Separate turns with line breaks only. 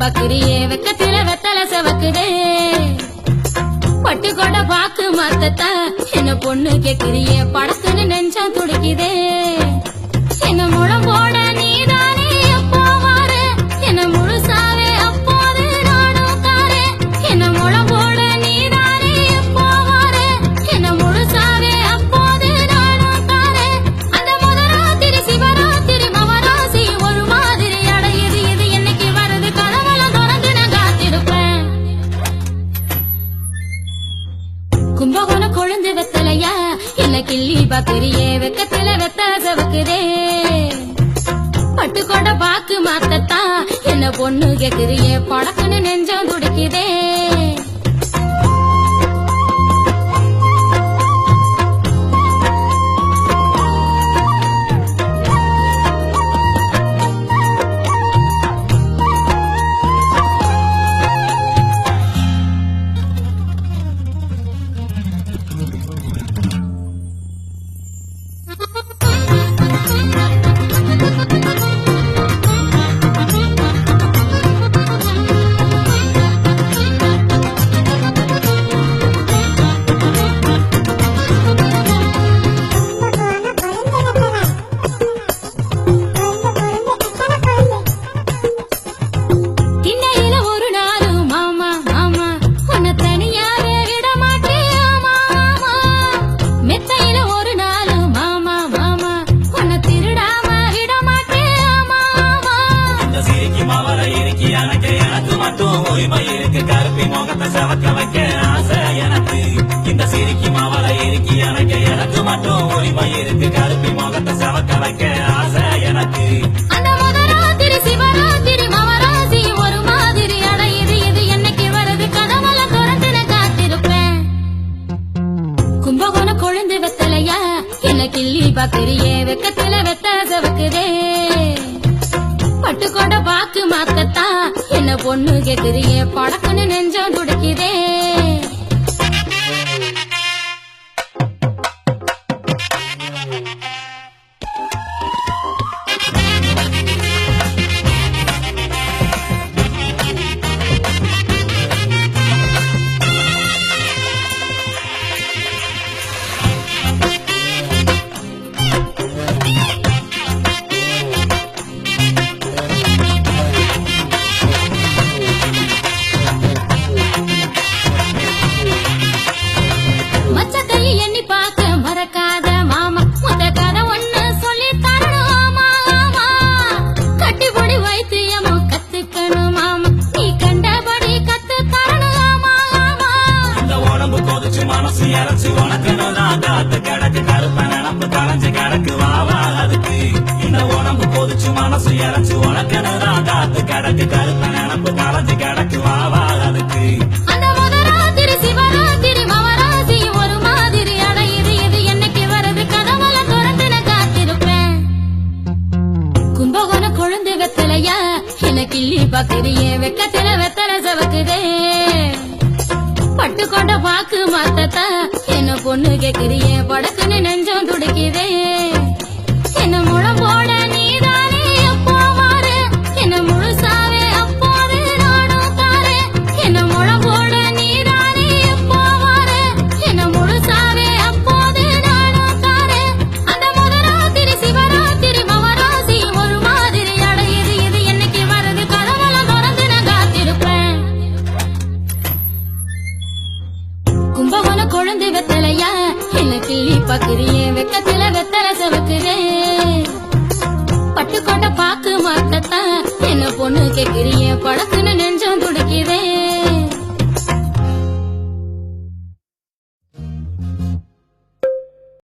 பக்குரியே வெக்கத்தில வெத்தல செவக்குதே. பட்டு கொட பாக்கு மாத்தத்தா என்ன பொண்ணு கேக்குறியே படத்துன்னு நெஞ்சா துடிக்குது. கிள்ளி பாக்குறியே வெக்கத்துல வெத்த சவக்குதே கொட பாக்கு மாத்தத்தான் என்ன பொண்ணு கேக்குறியே படக்குன்னு நெஞ்சம் துடிக்குதே.
இந்த இருக்கி எனக்கு எனக்கு மட்டும் உரிமை இருக்கு. கருப்பி முகத்தை செவக்க வைக்க ஆசை எனக்கு. இந்த சிரிக்கி மவர இருக்கி எனக்கு எனக்கு மட்டும் உரிமை இருக்கு. கருப்பி முகத்தை செவக்க வைக்க ஆசை எனக்கு.
கும்பகோணம் கொழுந்து வெத்தலையா? என்ன கிள்ளி பாக்குறியே? வெக்கத்துல வெத்த சவக்குதே. பொண்ணு கேக்குறியே படக்குன்னு நெஞ்சம் துடிக்குதே? காத்து
கிடக்கு கருப்ப நினப்பு களைஞ்சு கிடக்கு வாவாதுக்கு இந்த உடம்பு கொதிச்சு மனசு இறச்சு உனக்குன்னு காத்து கிடக்கு. கருப்ப நினப்பு களைஞ்சு கிடக்கு வாவா
ஒரு இது என்னைக்கு வருது? கொழுந்து வெத்தலையா? என்ன கிள்ளி பாக்குறியே வெக்கத்துல வெத்தர சவக்குதே. பட்டுக்கொண்ட பாக்கு மாத்தத்தா கும்பகோண குழந்தை வெத்தலையா? என்ன கிள்ளி பாக்குறியே வெக்கத்துல வெத்தல சவக்குதே. பட்டுக்கோட்டை பாக்கு மாத்தத்தான்